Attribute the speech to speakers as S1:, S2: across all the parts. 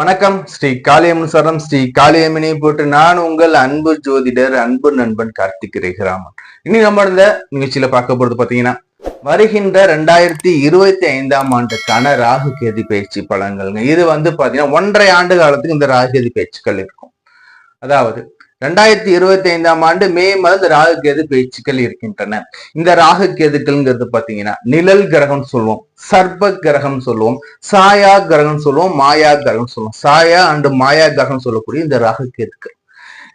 S1: வணக்கம். ஸ்ரீ காளியம்மன் சரம் ஸ்ரீ காளியம்மனை போட்டு நான் உங்கள் அன்பு ஜோதிடர் அன்பு நண்பன் கார்த்திக் ரேகராமன். இனி நம்ம இந்த நிகழ்ச்சியில பார்க்க போறது பாத்தீங்கன்னா வருகின்ற ரெண்டாயிரத்தி இருபத்தி ஐந்தாம் ஆண்டுக்கான ராகு கேதி பயிற்சி பலன்கள்ங்க. இது வந்து பாத்தீங்கன்னா ஒன்றரை ஆண்டு காலத்துக்கு இந்த ராகு கேதி பயிற்சிகள் இருக்கும். அதாவது ரெண்டாயிரத்தி இருபத்தி ஐந்தாம் ஆண்டு மே மாதம் இந்த ராகு கேது பேச்சுக்கள் இருக்கின்றன. இந்த ராகு கேதுக்கள்ங்கிறது பாத்தீங்கன்னா நிழல் கிரகம் சொல்லுவோம் சர்ப கிரகம் சொல்லுவோம் சாயா கிரகம் சொல்லுவோம் மாயா கிரகம் சொல்லுவோம். சாயா அண்டு மாயா கிரகம் சொல்லக்கூடிய இந்த ராகு கேதுக்கள்.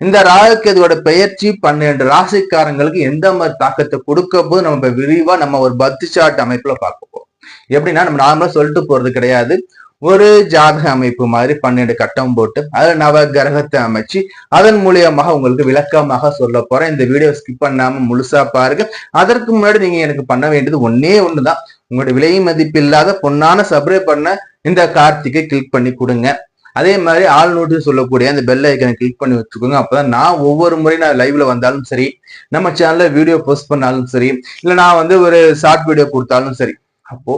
S1: இந்த ராகு கேதுவோட பெயர்ச்சி பன்னெண்டு ராசிக்காரங்களுக்கு எந்த மாதிரி தாக்கத்தை கொடுக்க போது நம்ம விரிவா நம்ம ஒரு பத்து சாட் அமைப்புல பார்க்க போறோம். எப்படின்னா நம்ம நார்மலா சொல்லிட்டு போறது கிடையாது. ஒரு ஜாதக அமைப்பு மாதிரி பன்னெண்டு கட்டம் போட்டு அதுல நவ கிரகத்தை அமைச்சு அதன் மூலியமாக உங்களுக்கு விளக்கமாக சொல்ல போறேன். இந்த வீடியோ ஸ்கிப் பண்ணாம முழுசா பாருங்க. அதற்கு முன்னாடி நீங்க எனக்கு பண்ண வேண்டியது ஒன்னே ஒண்ணுதான். உங்களுடைய விலை மதிப்பில்லாத பொன்னான சப்ரே பண்ண இந்த கார்த்திகை கிளிக் பண்ணி கொடுங்க. அதே மாதிரி ஆள் நோட்டு சொல்லக்கூடிய அந்த பெல் ஐக்கனை கிளிக் பண்ணி வச்சுக்கோங்க. அப்பதான் நான் ஒவ்வொரு முறை நான் லைவ்ல வந்தாலும் சரி நம்ம சேனல்ல வீடியோ போஸ்ட் பண்ணாலும் சரி இல்ல நான் வந்து ஒரு ஷார்ட் வீடியோ கொடுத்தாலும் சரி அப்போ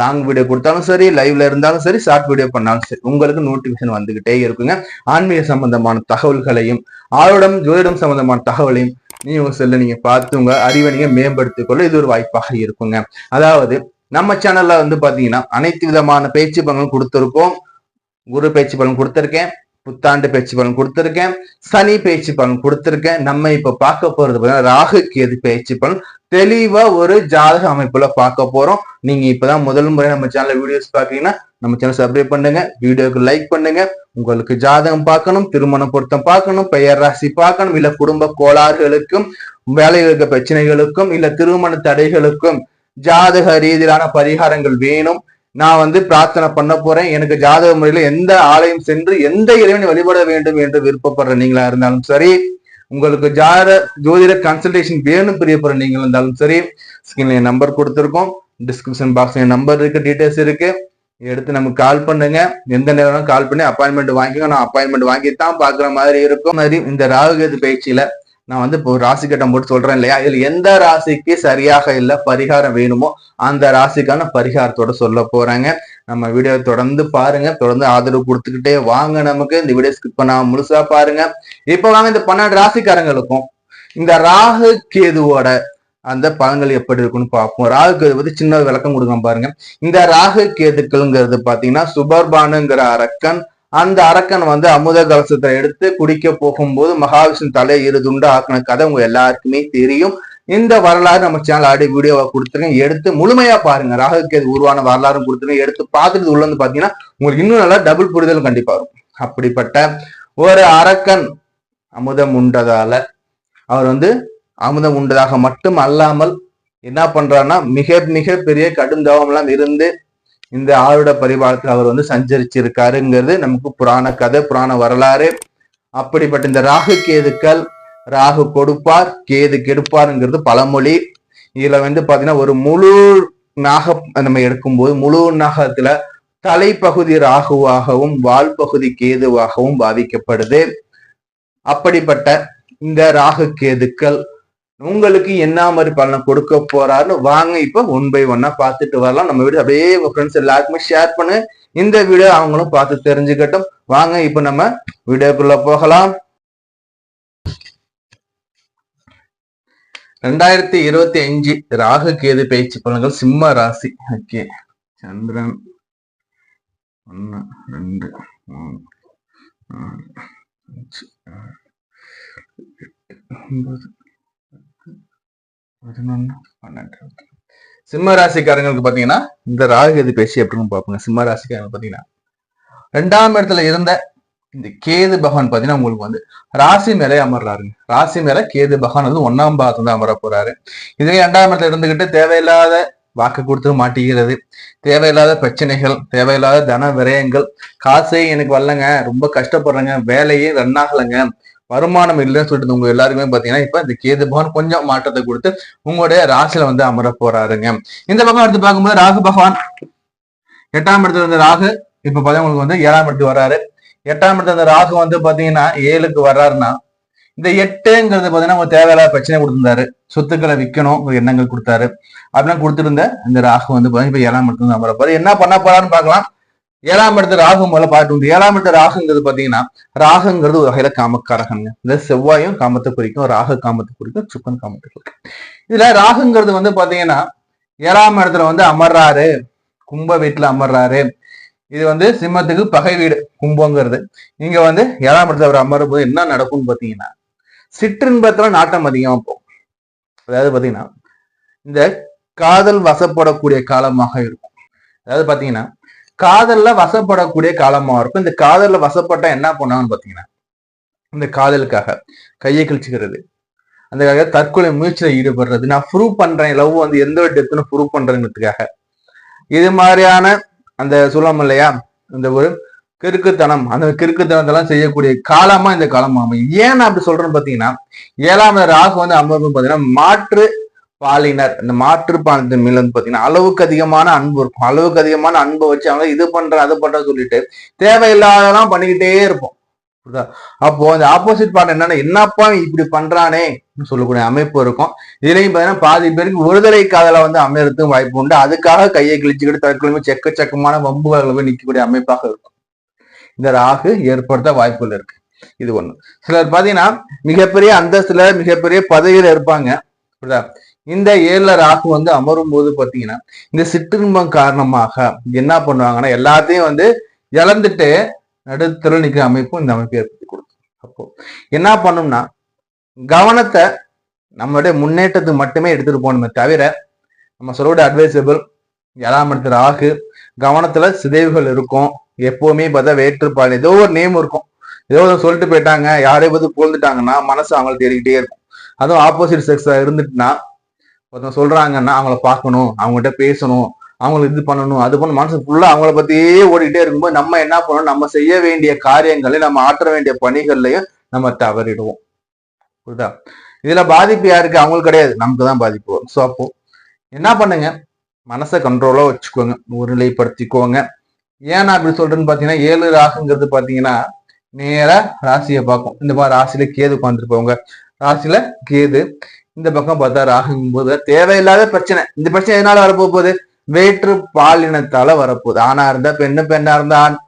S1: லாங் வீடியோ கொடுத்தாலும் சரி லைவ்ல இருந்தாலும் சரி ஷார்ட் வீடியோ பண்ணாலும் சரி உங்களுக்கு நோட்டிபிகேஷன் வந்துகிட்டே இருக்குங்க. ஆன்மீக சம்பந்தமான தகவல்களையும் ஆளுடம் ஜோதிடம் சம்பந்தமான தகவலையும் நீங்க செல்ல நீங்க பார்த்து உங்க அறிவை நீங்க மேம்படுத்திக் கொள்ள இது ஒரு வாய்ப்பாக இருக்குங்க. அதாவது நம்ம சேனல்ல வந்து பாத்தீங்கன்னா அனைத்து விதமான பேச்சு பலன்களும் கொடுத்திருக்கோம். குரு பேச்சு பலன் கொடுத்திருக்கேன். புத்தாண்டு பேச்சு பலன் கொடுத்திருக்கேன். சனி பேச்சு பலன் கொடுத்திருக்கேன். நம்ம இப்ப பார்க்க போறது பார்த்தீங்கன்னா ராகு கேது பேச்சு பலன். தெளிவா ஒரு ஜாதக அமைப்புல பார்க்க போறோம். நீங்க இப்பதான் முதல் முறை நம்ம சேனல்ல வீடியோஸ் பாக்கீங்கன்னா நம்ம சேனல் சப்ஸ்கிரைப் பண்ணுங்க. வீடியோக்கு லைக் பண்ணுங்க. உங்களுக்கு ஜாதகம் பார்க்கணும் திருமண பொருத்தம் பார்க்கணும் பெயர் ராசி பார்க்கணும் இல்ல குடும்ப கோளாறுகளுக்கும் வேலைகளுக்கு பிரச்சனைகளுக்கும் இல்ல திருமண தடைகளுக்கும் ஜாதக ரீதியிலான பரிகாரங்கள் வேணும். நான் வந்து பிரார்த்தனை பண்ண போறேன். எனக்கு ஜாதக முறையில எந்த ஆலயம் சென்று எந்த இறைவனை வழிபட வேண்டும் என்று விருப்பப்படுற நீங்களா இருந்தாலும் சரி உங்களுக்கு ஜாத ஜோதிட கன்சல்டேஷன் வேணும் பிரியப்படுற நீங்களா இருந்தாலும் சரி ஸ்கிரீன்ல என் நம்பர் கொடுத்துருக்கோம். டிஸ்கிரிப்ஷன் பாக்ஸ் என் நம்பர் இருக்கு டீடைல்ஸ் இருக்கு. எடுத்து நமக்கு கால் பண்ணுங்க. எந்த நேரம் கால் பண்ணி அப்பாயின்மெண்ட் வாங்கிக்கோ நான் அப்பாயின்மெண்ட் வாங்கி தான் பாக்குற மாதிரி இருக்கும். மாதிரி இந்த ராகுகேது பயிற்சியில நான் வந்து இப்போ ராசி கட்டம் போட்டு சொல்றேன் இல்லையா? இதுல எந்த ராசிக்கு சரியாக இல்ல பரிகாரம் வேணுமோ அந்த ராசிக்கான பரிகாரத்தோட சொல்ல போறாங்க. நம்ம வீடியோ தொடர்ந்து பாருங்க. தொடர்ந்து ஆதரவு கொடுத்துக்கிட்டே வாங்க நமக்கு. இந்த வீடியோ ஸ்கிப் பண்ணாம முழுசா பாருங்க. இப்ப வாங்க இந்த பன்னெண்டு ராசிக்காரங்களுக்கும் இந்த ராகு கேதுவோட அந்த பலன்கள் எப்படி இருக்குன்னு பார்ப்போம். ராகு கேது பத்தி சின்ன விளக்கம் கொடுக்க பாருங்க. இந்த ராகு கேதுக்கள்ங்கிறது பாத்தீங்கன்னா சுபர்பானுங்கிற அரக்கன் அந்த அரக்கன் வந்து அமுத கலசத்தை எடுத்து குடிக்க போகும்போது மகாவிஷ்ணு தலையை இரு துண்டா ஆக்கின கதை உங்க எல்லாருக்குமே தெரியும். இந்த வரலாறு நம்ம சேனல் ஆடி வீடியோவை கொடுத்துருங்க எடுத்து முழுமையா பாருங்க. ராகு உருவான வரலாறும் கொடுத்துருக்கேன். எடுத்து பார்த்துட்டு உள்ள வந்து பாத்தீங்கன்னா உங்களுக்கு இன்னும் நல்லா டபுள் புரிதல் கண்டிப்பா இருக்கும் அப்படிப்பட்ட ஒரு அரக்கன் அமுதம் உண்டதால அவர் வந்து அமுதம் உண்டதாக மட்டும் அல்லாமல் என்ன பண்றாருன்னா மிக மிக பெரிய கடும் தவம் எல்லாம் இருந்து இந்த ஆருட பரிபாலத்தில் அவர் வந்து சஞ்சரிச்சிருக்காருங்கிறது நமக்கு புராண கதை புராண வரலாறு. அப்படிப்பட்ட இந்த ராகு கேதுக்கள் ராகு கொடுப்பார் கேது கெடுப்பாருங்கிறது பழமொழி. இதுல வந்து பாத்தீங்கன்னா ஒரு முழு நாக நம்ம எடுக்கும்போது முழு நாகத்துல தலைப்பகுதி ராகுவாகவும் வால் பகுதி கேதுவாகவும் பாதிக்கப்படுது. அப்படிப்பட்ட இந்த ராகு கேதுக்கள் உங்களுக்கு என்ன மாதிரி பலனை கொடுக்க போறாருன்னு வாங்க இப்ப ஒன் பை ஒன்னா பார்த்துட்டு வரலாம். நம்ம வீடியோ அப்படியே உங்க ஃப்ரெண்ட்ஸ் எல்லாருக்குமே ஷேர் பண்ணு. இந்த வீடியோ அவங்களும் பார்த்து தெரிஞ்சுக்கட்டும். வாங்க இப்ப நம்ம வீடியோக்குள்ள போகலாம். ரெண்டாயிரத்தி இருபத்தி அஞ்சு ராகு கேது பயிற்சி பலன்கள் சிம்ம ராசி. ஓகே. சந்திரன். ஒன்று ரெண்டு மூணு நாலு அஞ்சு ஆறு எட்டு ஒன்பது பதினொன்று பன்னெண்டு சிம்ம ராசிக்காரங்களுக்கு பாத்தீங்கன்னா இந்த ராகுகேது பேசி எப்படின்னு பார்ப்போங்க. சிம்ம ராசிக்காரங்க பாத்தீங்கன்னா ரெண்டாம் இடத்துல இருந்த இந்த கேது பகவான் பாத்தீங்கன்னா உங்களுக்கு வந்து ராசி மேலே அமர்றாருங்க. ராசி மேல கேது பகவான் வந்து ஒன்னாம் பாகத்துல தான் அமர போறாரு. இதுவே ரெண்டாம் இடத்துல இருந்துகிட்டு தேவையில்லாத வாக்கு கொடுத்து மாட்டிக்கிறது தேவையில்லாத பிரச்சனைகள் தேவையில்லாத தன விரயங்கள். காசே எனக்கு வரலங்க ரொம்ப கஷ்டப்படுறேங்க வேலையே ரன் ஆகலைங்க. வருமானம் இல்லைன்னு சொல்லிட்டு உங்க எல்லாருக்குமே பாத்தீங்கன்னா இப்ப இந்த கேது பகவான் கொஞ்சம் மாற்றத்தை கொடுத்து உங்களுடைய ராசியில வந்து அமர போறாருங்க. இந்த பக்கம் எடுத்து பார்க்கும்போது ராகு பகவான் எட்டாம் இடத்துல இருந்த ராகு இப்ப பாத்தீங்கன்னா உங்களுக்கு வந்து ஏழாம் இடத்துக்கு வர்றாரு எட்டாம் இடத்துல இருந்த ராகு வந்து பாத்தீங்கன்னா ஏழுக்கு வர்றாருன்னா இந்த எட்டுங்கிறது பாத்தீங்கன்னா உங்களுக்கு தேவையில்லாத பிரச்சனை கொடுத்திருந்தாரு. சொத்துக்களை விற்கணும் எண்ணங்கள் கொடுத்தாரு. அப்படிலாம் கொடுத்திருந்த இந்த ராகு வந்து பாத்தீங்கன்னா இப்ப ஏழாம் இடத்துல அமர போறாரு. என்ன பண்ண போறாருன்னு பார்க்கலாம். ஏழாம் இடத்துல ராகு முதல்ல பாட்டு உண்டு ஏழாம் இடத்துல ராகுங்கிறது பாத்தீங்கன்னா ராகுங்கிறது ஒரு வகையில காமக்காரகங்க. இந்த செவ்வாயும் காமத்தை குறிக்கும் ராகு காமத்தை குறிக்கும் சுக்கன் காமத்தை குறிக்கும். இதுல ராகுங்கிறது வந்து பாத்தீங்கன்னா ஏழாம் இடத்துல வந்து அமர்றாரு. கும்ப வீட்டுல அமர்றாரு. இது வந்து சிம்மத்துக்கு பகை வீடு கும்பங்கிறது. இங்க வந்து ஏழாம் இடத்துல அவர் அமரும் போது என்ன நடக்கும்னு பாத்தீங்கன்னா சிற்றின்பத்துல நாட்டம் அதிகமா போகும். அதாவது பாத்தீங்கன்னா இந்த காதல் வசப்படக்கூடிய காலமாக இருக்கும். அதாவது பாத்தீங்கன்னா காதல்ல வசப்படக்கூடிய காலமா இருக்கும். இந்த காதல்ல வசப்பட்டா என்ன பண்ணாங்கன்னு பாத்தீங்கன்னா இந்த காதலுக்காக கையை கிழிச்சுக்கிறது. அதுக்காக தற்கொலை முயற்சியில ஈடுபடுறது. நான் ப்ரூவ் பண்றேன். லவ் வந்து எந்த ஒரு டெத்துன்னு ப்ரூவ் பண்றேங்கிறதுக்காக. இது மாதிரியான அந்த சொல்லம் இல்லையா? இந்த ஒரு கிறுக்குத்தனம். அந்த கிறுக்குத்தனத்தெல்லாம் செய்யக்கூடிய காலமா இந்த காலம் அமையும். ஏன் நான் அப்படி சொல்றேன்னு பாத்தீங்கன்னா ஏழாம் ராகு வந்து அமர்வு பாத்தீங்கன்னா மாற்று பாலினர் இந்த மாற்று பாலினத்தின் மேல வந்து பாத்தீங்கன்னா அளவுக்கு அதிகமான அன்பு இருக்கும். அளவுக்கு அதிகமான அன்பை வச்சு அவங்க இது பண்ற அது பண்ற சொல்லிட்டு தேவையில்லாதெல்லாம் பண்ணிக்கிட்டே இருப்போம். புரியுதா? அப்போ இந்த ஆப்போசிட் பார்ட் என்னன்னா என்னப்பா இப்படி பண்றானே சொல்லக்கூடிய அமைப்பு இருக்கும். இதுலயும் பாத்தீங்கன்னா பாதி பேருக்கு ஒருதலை காதல வந்து அமையறதுக்கும் வாய்ப்பு உண்டு. அதுக்காக கையை கிழிச்சுக்கிட்டு தற்கொலை செக்கச்சக்கமான வம்புகளை போய் நிற்கக்கூடிய அமைப்பாக இருக்கும். இந்த ராகு ஏற்படுத்த வாய்ப்புகள் இருக்கு. இது ஒண்ணு. சிலர் பாத்தீங்கன்னா மிகப்பெரிய அந்தஸ்துல மிகப்பெரிய பதவியில இருப்பாங்க. புரியுதா? இந்த ஏழுல ராகு வந்து அமரும் போது பாத்தீங்கன்னா இந்த சிற்றின்பம் காரணமாக என்ன பண்ணுவாங்கன்னா எல்லாத்தையும் வந்து இழந்துட்டு நடுத்தர நிற்கிற அமைப்பும் இந்த அமைப்பு ஏற்படுத்தி கொடுக்கும். அப்போ என்ன பண்ணும்னா கவனத்தை நம்மளுடைய முன்னேற்றத்துக்கு மட்டுமே எடுத்துட்டு போகணுமே தவிர நம்ம சொல்லோட அட்வைசபிள் ஏழாம் இடத்துல ராகு கவனத்துல சிதைவுகள் இருக்கும். எப்பவுமே பார்த்தா வேற்றுப்பாடு ஏதோ ஒரு நேம் இருக்கும். ஏதோ ஒரு சொல்லிட்டு போயிட்டாங்க யாரையும் பார்த்து புகழ்ந்துட்டாங்கன்னா மனசு அவங்களை தேடிக்கிட்டே இருக்கும். அதுவும் ஆப்போசிட் செக்ஸா இருந்துட்டுனா ஒருத்தன் சொல்றாங்கன்னா அவங்கள பார்க்கணும் அவங்ககிட்ட பேசணும் அவங்களுக்கு இது பண்ணணும் அது பண்ண மனசு ஃபுல்லா அவங்கள பத்தியே ஓடிக்கிட்டே இருக்கும்போது நம்ம என்ன பண்ணணும்? நம்ம செய்ய வேண்டிய காரியங்களையும் நம்ம ஆற்ற வேண்டிய பணிகள்லையும் நம்ம தவறிடுவோம். புரியுதா? இதுல பாதிப்பு யாருக்கு? அவங்களுக்கு கிடையாது. நமக்கு தான் பாதிப்பு வரும். ஸோ அப்போ என்ன பண்ணுங்க? மனசை கண்ட்ரோலா வச்சுக்கோங்க. ஒருநிலைப்படுத்திக்கோங்க. ஏன் அப்படி சொல்றேன்னு பாத்தீங்கன்னா ஏழு ராசிங்கிறது பாத்தீங்கன்னா நேரா ராசியை பார்க்கும். இந்த மாதிரி ராசியில கேது உட்காந்துருப்பவங்க ராசியில கேது இந்த பக்கம் பார்த்தா ராகுங்கும் போது தேவையில்லாத பிரச்சனை. இந்த பிரச்சனை எதனால வரப்போ போகுது வேற்று பாலினத்தால வரப்போகுது. ஆணா இருந்தா பெண்ணு பெண்ணா இருந்தா ஆண்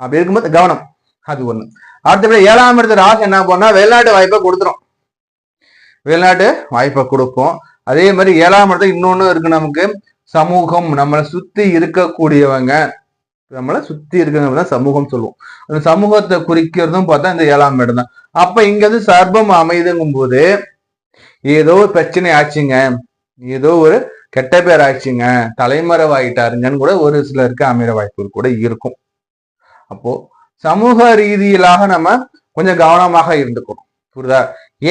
S1: அப்படி இருக்கும்போது கவனம். அது ஒண்ணு. அடுத்தபடி ஏழாம் இடத்து ராகு என்ன பண்ணா வெளிநாட்டு வாய்ப்பை கொடுத்துரும். வெளிநாட்டு வாய்ப்பை கொடுக்கும். அதே மாதிரி ஏழாம் இடத்துல இன்னொன்னு இருக்கு நமக்கு. சமூகம். நம்மளை சுத்தி இருக்கக்கூடியவங்க. நம்மளை சுத்தி இருக்கிறவங்க தான் சமூகம் சொல்லுவோம். அந்த சமூகத்தை குறிக்கிறதும் பார்த்தா இந்த ஏழாம் இடம் தான். அப்ப இங்க வந்து சர்பம் அமைதுங்கும் போது ஏதோ ஒரு பிரச்சனை ஆச்சுங்க. ஏதோ ஒரு கெட்ட பேர் ஆச்சுங்க. தலைமறைவாயிட்டாருங்கன்னு கூட ஒரு சிலருக்கு அமைற வாய்ப்பு கூட இருக்கும். அப்போ சமூக ரீதியிலாக நம்ம கொஞ்சம் கவனமாக இருந்துக்கணும். புரியுதா?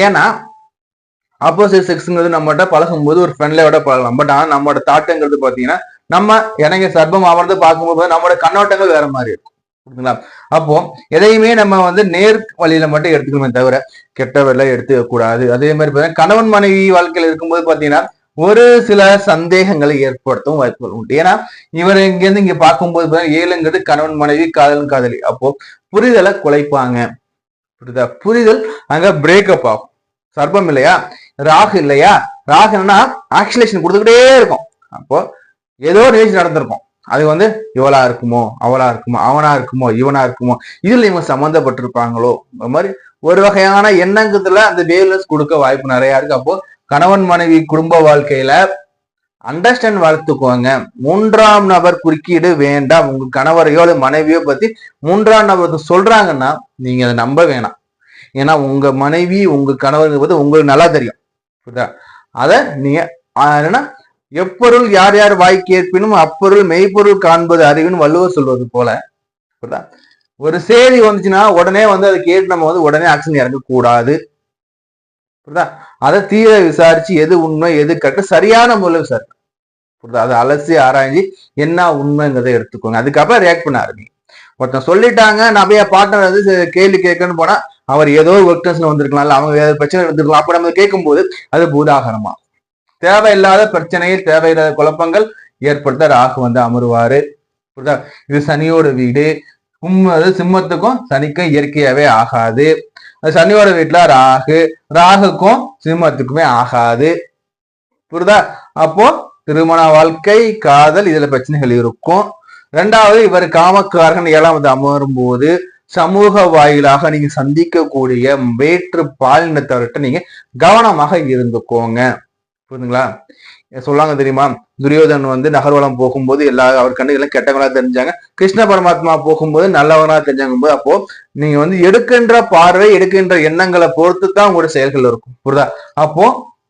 S1: ஏன்னா ஆப்போசிட் செக்ஸுங்கிறது நம்மகிட்ட பழகும்போது ஒரு ஃப்ரெண்ட்லியோட பழகலாம். பட் ஆனால் நம்மளோட தாட்டங்கிறது பார்த்தீங்கன்னா நம்ம எனக்கு சர்பம் அமர்ந்து பார்க்கும்போது நம்மளோட கண்ணோட்டங்கள் வேற மாதிரி இருக்கும். புரியுதுங்களா அப்போ எதையுமே நம்ம வந்து நேர் வழியில மட்டும் எடுத்துக்கணுமே தவிர கெட்ட வழியில எடுத்துக்க கூடாது அதே மாதிரி பார்த்தீங்கன்னா கணவன் மனைவி வாழ்க்கையில் இருக்கும்போது பார்த்தீங்கன்னா ஒரு சில சந்தேகங்களை ஏற்படுத்தவும் வாய்ப்புகள் உண்டு. ஏன்னா இவர் இங்கேருந்து இங்க பார்க்கும்போது ஏழுங்கிறது கணவன் மனைவி காதல் காதலி. அப்போ புரிதலை குலைப்பாங்க. புரியுதா புரிதல் அங்க பிரேக்கப் ஆகும். சர்பம் இல்லையா? ராகு இல்லையா? ராகு என்னன்னா ஆக்சிலேஷன் கொடுத்துக்கிட்டே இருக்கும். அப்போ ஏதோ நிகழ்ச்சி நடந்திருக்கும். அது வந்து இவளா இருக்குமோ அவளா இருக்குமோ அவனா இருக்குமோ இவனா இருக்குமோ இதுல இவங்க சம்மந்தப்பட்டிருப்பாங்களோ? இந்த மாதிரி ஒரு வகையான எண்ணங்கத்துல அந்த வேவ்லெஸ் கொடுக்க வாய்ப்பு நிறைய இருக்கு. அப்போ கணவன் மனைவி குடும்ப வாழ்க்கையில அண்டர்ஸ்டாண்ட் வளர்த்துக்கோங்க. மூன்றாம் நபர் குறுக்கீடு வேண்டாம். உங்க கணவரையோ அல்லது மனைவியோ பத்தி மூன்றாம் நபர் சொல்றாங்கன்னா நீங்க அதை நம்ப வேணாம். ஏன்னா உங்க மனைவி உங்க கணவர் பத்தி உங்களுக்கு நல்லா தெரியும். புரியுதா? அதை நீங்க என்னன்னா எப்பொருள் யார் யார் வாய் கேட்பினும் அப்பொருள் மெய்ப்பொருள் காண்பது அறிவுன்னு வள்ளுவர் சொல்வது போல. ஒரு செய்தி வந்துச்சுன்னா உடனே வந்து அதை கேட்டு நம்ம வந்து உடனே ஆக்ஷன் இறங்க கூடாது புரியுதா? அதை தீர விசாரிச்சு எது உண்மை எது கட்டு சரியான முறையில் விசாரி புரியுதா? அதை அலசி ஆராய்ஞ்சு என்ன உண்மைங்கிறத எடுத்துக்கோங்க. அதுக்கப்புறம் ரியாக்ட் பண்ண ஆரம்பிங்க. ஒருத்தன் சொல்லிட்டாங்க நான் போய் பார்ட்னர் வந்து கேள்வி கேட்கணும்னு போனா அவர் ஏதோ ஒர்க் டென்ஷன் வந்திருக்கலாம் அவங்க ஏதோ பிரச்சனை இருந்திருக்கலாம் அப்ப நம்ம கேட்கும்போது அது பூதாகரமா. தேவையில்லாத பிரச்சனையில் தேவையில்லாத குழப்பங்கள் ஏற்படுத்த ராகு வந்து அமருவாரு. புரியுதா? இது சனியோட வீடு. அது சிம்மத்துக்கும் சனிக்கும் இயற்கையாவே ஆகாது. சனியோட வீட்டுல ராகு. ராகுக்கும் சிம்மத்துக்குமே ஆகாது. புரியுதா? அப்போ திருமண வாழ்க்கை காதல் இதுல பிரச்சனைகள் இருக்கும். ரெண்டாவது இவர் காமக்காரகன் ஏழாம் வந்து அமரும் போது சமூக வாயிலாக நீங்க சந்திக்கக்கூடிய வேற்று பாலினத்தவர்கிட்ட நீங்க கவனமாக இருந்துக்கோங்க. புரியுதுங்களா சொல்லாங்க தெரியுமா? துரியோதன் வந்து நகர்வலம் போகும்போது எல்லா அவர் கண்ணுகளும் கெட்டவங்களா தெரிஞ்சாங்க. கிருஷ்ண பரமாத்மா போகும்போது நல்லவனா தெரிஞ்சாங்க போது அப்போ நீங்க வந்து எடுக்கின்ற பார்வை எடுக்கின்ற எண்ணங்களை பொறுத்து தான் உங்களோட செயல்கள் இருக்கும். புரியுதா? அப்போ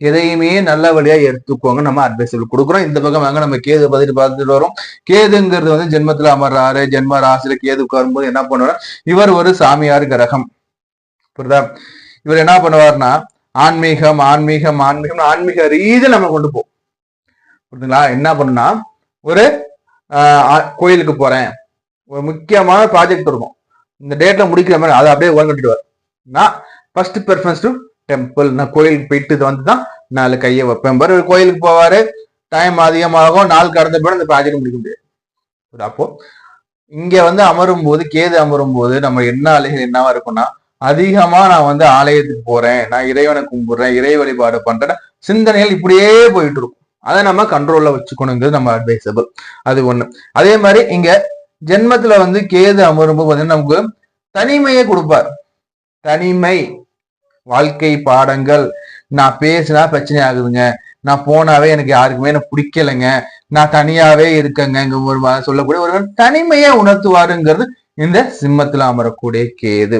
S1: எதையுமே நல்ல வழியா எடுத்துக்கோங்க. நம்ம அட்வைஸ் கொடுக்குறோம். இந்த பக்கம் வாங்க நம்ம கேது பதிட்டு பார்த்துட்டு வரோம். கேதுங்கிறது வந்து ஜென்மத்துல அமர்றாரு. ஜென்ம ராசியில கேது வரும்போது என்ன பண்ணுவார்? இவர் ஒரு சாமியார் கிரகம். புரியுதா? இவர் என்ன பண்ணுவார்னா ஆன்மீகம் ஆன்மீகம் ஆன்மீகம் ஆன்மீக ரீதியில் நம்ம கொண்டு போவோம் புரியுதுங்களா என்ன பண்ணுனா ஒரு கோயிலுக்கு போறேன். ஒரு முக்கியமான ப்ராஜெக்ட் இருக்கும். இந்த டேட்ல முடிக்கிற மாதிரி அதை அப்படியே ஓரங்கட்டுவார் நான் ஃபர்ஸ்ட் ப்ரிஃபரன்ஸ் டு டெம்பிள் நான் கோயிலுக்கு போயிட்டு வந்து தான் நாலு கையை வைப்பேன். பாரு கோயிலுக்கு போவாரு. டைம் அதிகமாகும். நாள் கடந்த பிறகு இந்த ப்ராஜெக்ட் முடிக்க முடியாது. அப்போ இங்க வந்து அமரும் போது கேது அமரும் போது நம்ம என்ன அலைகள் என்னவா இருக்கும்னா அதிகமா நான் வந்து ஆலயத்துக்கு போறேன் நான் இறைவனை கும்பிடுறேன் இறை வழிபாடு பண்றேன் சிந்தனைகள் இப்படியே போயிட்டு இருக்கும். அதை நம்ம கண்ட்ரோல்ல வச்சுக்கணுங்கிறது நம்ம அட்வைசபிள் அது ஒண்ணு. அதே மாதிரி இங்க ஜென்மத்துல வந்து கேது அமரும்போது பார்த்தீங்கன்னா நமக்கு தனிமையை கொடுப்பார். தனிமை வாழ்க்கை பாடங்கள். நான் பேசினா பிரச்சனை ஆகுதுங்க. நான் போனாவே எனக்கு யாருக்குமே எனக்கு பிடிக்கலைங்க. நான் தனியாவே இருக்கேங்க இங்க ஒரு சொல்லக்கூடிய ஒரு தனிமையை உணர்த்துவாருங்கிறது இந்த சிம்மத்துல அமரக்கூடிய கேது.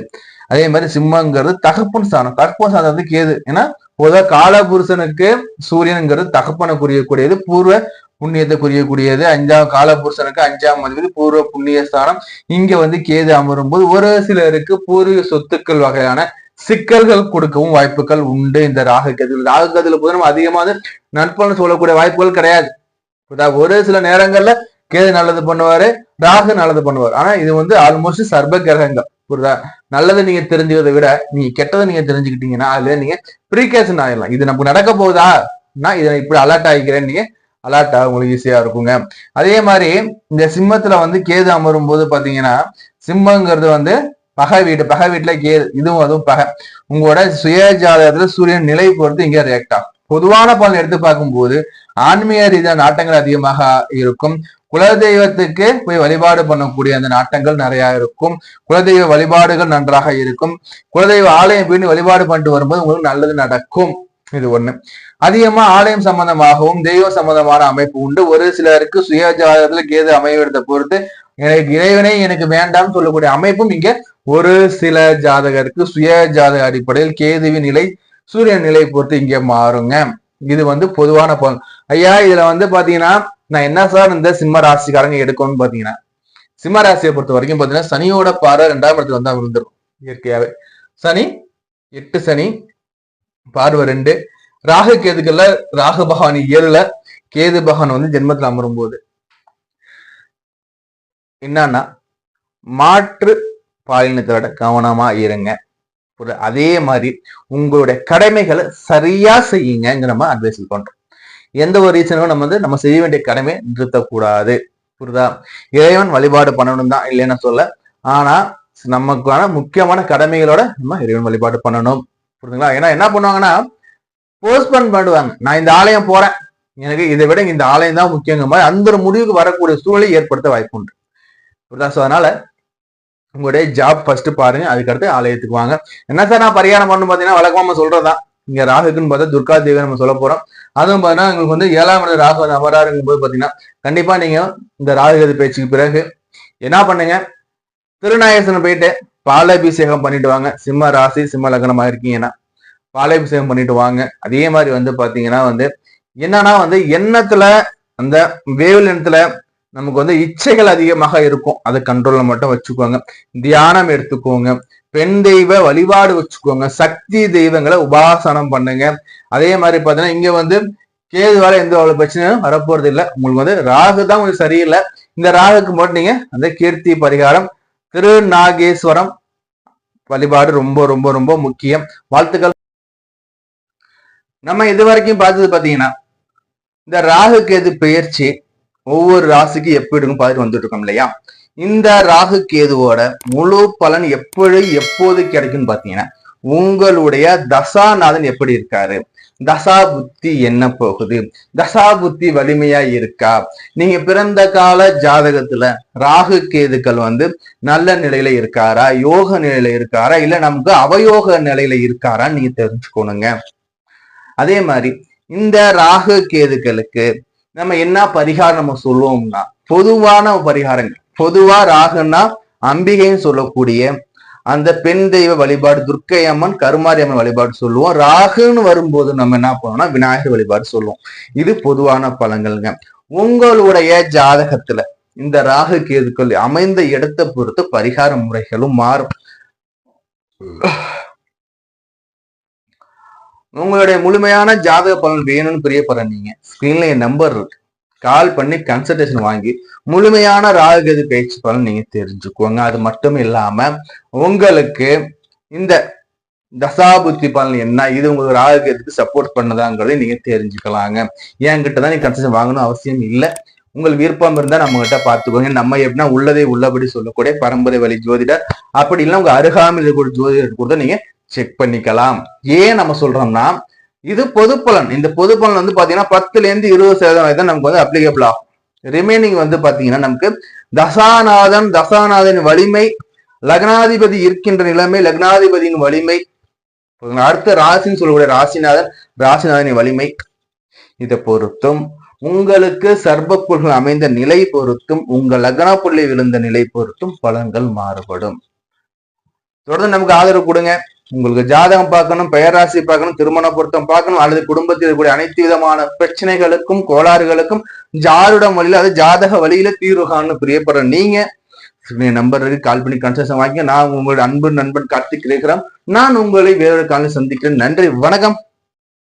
S1: அதே மாதிரி சிம்மங்கிறது தகப்பன் ஸ்தானம். தகப்பன் ஸ்தானம் வந்து கேது ஏன்னா பொதுவாக காலபுருஷனுக்கு சூரியனுங்கிறது தகப்பனை புரியக்கூடியது பூர்வ புண்ணியத்தை புரியக்கூடியது அஞ்சாம் காலபுருஷனுக்கு அஞ்சாம் மதிப்பு பூர்வ புண்ணிய ஸ்தானம். இங்க வந்து கேது அமரும் போது ஒரு சிலருக்கு பூர்வீக சொத்துக்கள் வகையான சிக்கல்கள் கொடுக்கவும் வாய்ப்புகள் உண்டு இந்த ராகு கதில் ராகு கதில போது நம்ம அதிகமாக நட்புன்னு சொல்லக்கூடிய வாய்ப்புகள் கிடையாது. ஒரு சில நேரங்கள்ல கேது நல்லது பண்ணுவாரு ராகு நல்லது பண்ணுவார். ஆனா இது வந்து ஆல்மோஸ்ட் சர்வ கிரகங்கள். புரியுதா நல்லதை நீங்க தெரிஞ்சுக்கிறத விட நீங்க கெட்டதை நீங்க தெரிஞ்சுக்கிட்டீங்கன்னா அதுல நீங்க ப்ரீகேஷன் ஆயிடலாம். இது நமக்கு நடக்க போகுதா? நான் இதை இப்படி அலர்ட் ஆகிக்கிறேன். நீங்க அலர்ட் ஆக உங்களுக்கு ஈஸியா இருக்குங்க. அதே மாதிரி இந்த சிம்மத்துல வந்து கேது அமரும் போது பாத்தீங்கன்னா சிம்மங்கிறது வந்து பகை வீடு. பகை வீட்டுல கேது. இதுவும் அதுவும் பகை. உங்களோட சுய ஜாதகத்துல சூரியன் நிலை பொறுத்து இங்க ரியாக்ட் ஆகும். பொதுவான பலன் எடுத்து பார்க்கும்போது ஆன்மீக ரீதியான நாட்டங்கள் அதிகமாக இருக்கும். குலதெய்வத்துக்கு போய் வழிபாடு பண்ணக்கூடிய அந்த நாட்டங்கள் நிறைய இருக்கும். குலதெய்வ வழிபாடுகள் நன்றாக இருக்கும். குலதெய்வ ஆலயம் போய் வழிபாடு பண்ணிட்டு வரும்போது உங்களுக்கு நல்லது நடக்கும். இது ஒண்ணு. அதிகமா ஆலயம் சம்பந்தமாகவும் தெய்வம் சம்பந்தமான அமைப்பு உண்டு. ஒரு சிலருக்கு சுய ஜாதகத்துல கேது அமைவிடத்தை பொறுத்து எனக்கு இறைவனை எனக்கு வேண்டாம்னு சொல்லக்கூடிய அமைப்பும் இங்க ஒரு சில ஜாதகருக்கு சுய ஜாதக அடிப்படையில் கேதுவின் நிலை சூரியன் நிலை பொறுத்து இங்க மாறுங்க. இது வந்து பொதுவான பலன் ஐயா இதுல வந்து பாத்தீங்கன்னா நான் என்ன சார் இந்த சிம்ம ராசிக்காரங்க எடுக்கணும்னு பாத்தீங்கன்னா சிம்ம ராசியை பொறுத்த வரைக்கும் பாத்தீங்கன்னா சனியோட பார்வை ரெண்டாம் இடத்துல வந்து விழுந்துரும் இயற்கையாவே. சனி எட்டு சனி பார்வை ரெண்டு. ராகு கேதுக்கள்ல ராகு பகவான் ஏழுல கேது பகவான் வந்து ஜென்மத்துல அமரும் போது. என்னன்னா மாற்று பாலினத்தோட கவனமா இருங்க. அதே மாதிரி உங்களுடைய கடமைகளை சரியா செய்யுங்க நம்ம அட்வைஸ் பண்றோம். எந்த ஒரு ரீசனும் நம்ம வந்து நம்ம செய்ய வேண்டிய கடமை நிறுத்தக்கூடாது. புரியுதா? இறைவன் வழிபாடு பண்ணணும் தான் இல்லைன்னு சொல்ல. ஆனா நமக்கான முக்கியமான கடமைகளோட நம்ம இறைவன் வழிபாடு பண்ணணும். புரியுதுங்களா? ஏன்னா என்ன பண்ணுவாங்கன்னா போஸ்ட்போன் பண்ணுவாங்க. நான் இந்த ஆலயம் போறேன். எனக்கு இதை விட இந்த ஆலயம் தான் முக்கியங்கிற மாதிரி அந்த ஒரு முடிவுக்கு வரக்கூடிய சூழலை ஏற்படுத்த வாய்ப்பு உண்டு. புரியுதா? ஸோ அதனால உங்களுடைய ஜாப் ஃபர்ஸ்ட் பாருங்க அதுக்கடுத்து ஆலயத்துக்கு வாங்க. என்ன சார் நான் பரிகாரம் பண்ணணும் பார்த்தீங்கன்னா வழக்கமாக சொல்றதா? இங்க ராகுக்குன்னு பார்த்தா துர்கா தேவி நம்ம சொல்ல போறோம். அதுவும் பார்த்தீங்கன்னா உங்களுக்கு வந்து ஏழாம் இடத்துல ராகு அமராருங்கும் போது பார்த்தீங்கன்னா கண்டிப்பா நீங்க இந்த ராகுகதி பேச்சுக்கு பிறகு என்ன பண்ணுங்க? திருநாயசனம் போயிட்டு பாலாபிஷேகம் பண்ணிட்டு வாங்க. சிம்ம ராசி சிம்ம லக்னமாக இருக்கீங்கன்னா பாலாபிஷேகம் பண்ணிட்டு வாங்க. அதே மாதிரி வந்து பாத்தீங்கன்னா வந்து என்னன்னா வந்து எண்ணத்துல அந்த வேவல் எண்ணத்துல நமக்கு வந்து இச்சைகள் அதிகமாக இருக்கும். அதை கண்ட்ரோல்ல மட்டும் வச்சுக்கோங்க. தியானம் எடுத்துக்கோங்க. பெண் தெய்வ வழிபாடு வச்சுக்கோங்க. சக்தி தெய்வங்களை உபாசனம் பண்ணுங்க. அதே மாதிரி பார்த்தீங்கன்னா இங்க வந்து கேதுவால எந்த அவ்வளவு பிரச்சனையும் வரப்போறது இல்லை. உங்களுக்கு வந்து ராகு தான் கொஞ்சம் சரியில்லை. இந்த ராகுக்கு மட்டும் நீங்க அந்த கீர்த்தி பரிகாரம் திருநாகேஸ்வரம் வழிபாடு ரொம்ப ரொம்ப ரொம்ப முக்கியம். வாழ்த்துக்கள். நம்ம இது வரைக்கும் பார்த்தது பார்த்தீங்கன்னா இந்த ராகு கேது பெயர்ச்சி? ஒவ்வொரு ராசிக்கு எப்படி இருக்கும் பார்த்துட்டு வந்துட்டு இருக்கோம் இல்லையா? இந்த ராகு கேதுவோட முழு பலன் எப்படி எப்போது கிடைக்கும்னு பாத்தீங்கன்னா உங்களுடைய தசாநாதன் எப்படி இருக்காரு? தசா புத்தி என்ன போகுது? தசா புத்தி வலிமையா இருக்கா? நீங்க பிறந்த கால ஜாதகத்துல ராகு கேதுக்கள் வந்து நல்ல நிலையில இருக்காரா? யோக நிலையில இருக்காரா? இல்ல நமக்கு அவயோக நிலையில இருக்காரான்னு நீங்க தெரிஞ்சுக்கணுங்க. அதே மாதிரி இந்த ராகு கேதுக்களுக்கு நம்ம என்ன பரிகாரம் நம்ம சொல்லுவோம்னா பொதுவான பரிகாரங்கள். பொதுவா ராகுன்னா அம்பிகைன்னு சொல்லக்கூடிய அந்த பெண் தெய்வ வழிபாடு துர்க்கை அம்மன் கருமாரி அம்மன் வழிபாடு சொல்லுவோம். ராகுன்னு வரும்போது நம்ம என்ன பண்ணுவோம்னா விநாயகர் வழிபாடு சொல்லுவோம். இது பொதுவான பலன்கள்ங்க உங்களுடைய ஜாதகத்துல இந்த ராகு கேதுக்கள் அமைந்த இடத்தை பொறுத்து பரிகார முறைகளும் மாறும். உங்களுடைய முழுமையான ஜாதக பலன் வேணும்னு பிரியப்படுற நீங்க. ஸ்கிரீன்ல என் நம்பர் இருக்கு. கால் பண்ணி கன்சல்டேஷன் வாங்கி முழுமையான ராகுகதி பேச்சு பலன் நீங்க தெரிஞ்சுக்கோங்க. அது மட்டும் இல்லாம உங்களுக்கு இந்த தசாபுத்தி பலன் என்ன இது உங்களுக்கு ராகுகத்துக்கு சப்போர்ட் பண்ணதாங்கிறதையும் நீங்க தெரிஞ்சுக்கலாங்க. என்கிட்ட தான் நீங்க கன்சல்டேஷன் வாங்கணும் அவசியம் இல்லை. உங்கள் விருப்பம் இருந்தா நம்ம கிட்ட பாத்துக்கோங்க நம்ம எப்படின்னா உள்ளதை உள்ளபடி சொல்லக்கூடிய பரம்பரை வழி ஜோதிடர். அப்படி இல்லை உங்க அருகாமையில் இருக்கக்கூடிய ஜோதிடர் கூட நீங்க செக் பண்ணிக்கலாம். ஏன் நம்ம சொல்றோம்னா இது பொது பலன். இந்த பொது பலன் வந்து பாத்தீங்கன்னா பத்துல இருந்து இருபது சதவீதம் தான் நமக்கு வந்து அப்ளிகபிள் ஆகும். ரிமைனிங் வந்து பாத்தீங்கன்னா நமக்கு தசாநாதன் தசாநாதன் வலிமை லக்னாதிபதி இருக்கின்ற நிலைமை லக்னாதிபதியின் வலிமை அடுத்த ராசின்னு சொல்லக்கூடிய ராசிநாதன் ராசிநாதனின் வலிமை. இதை பொறுத்தும் உங்களுக்கு சர்ப அமைந்த நிலை பொறுத்தும் உங்கள் லக்னா புள்ளி விழுந்த நிலை பொறுத்தும் பலன்கள் மாறுபடும். தொடர்ந்து நமக்கு ஆதரவு கொடுங்க. உங்களுக்கு ஜாதகம் பார்க்கணும் பெயராசி பார்க்கணும் திருமண பொருத்தம் பார்க்கணும் அல்லது குடும்பத்தில் இருக்கக்கூடிய அனைத்து விதமான பிரச்சனைகளுக்கும் கோளாறுகளுக்கும் ஜாருடம் வழியில அது ஜாதக வழியில தீர்வு காணணும் பிரியப்படுற நீங்க நம்பருக்கு கால் பண்ணி கன்சல்டேஷன் வாங்கி நான் உங்களுடைய அன்பு நண்பன் கார்த்திக் இருக்கிறேன் நான் உங்களை வேறொரு காலையில் சந்திக்கிறேன். நன்றி வணக்கம்.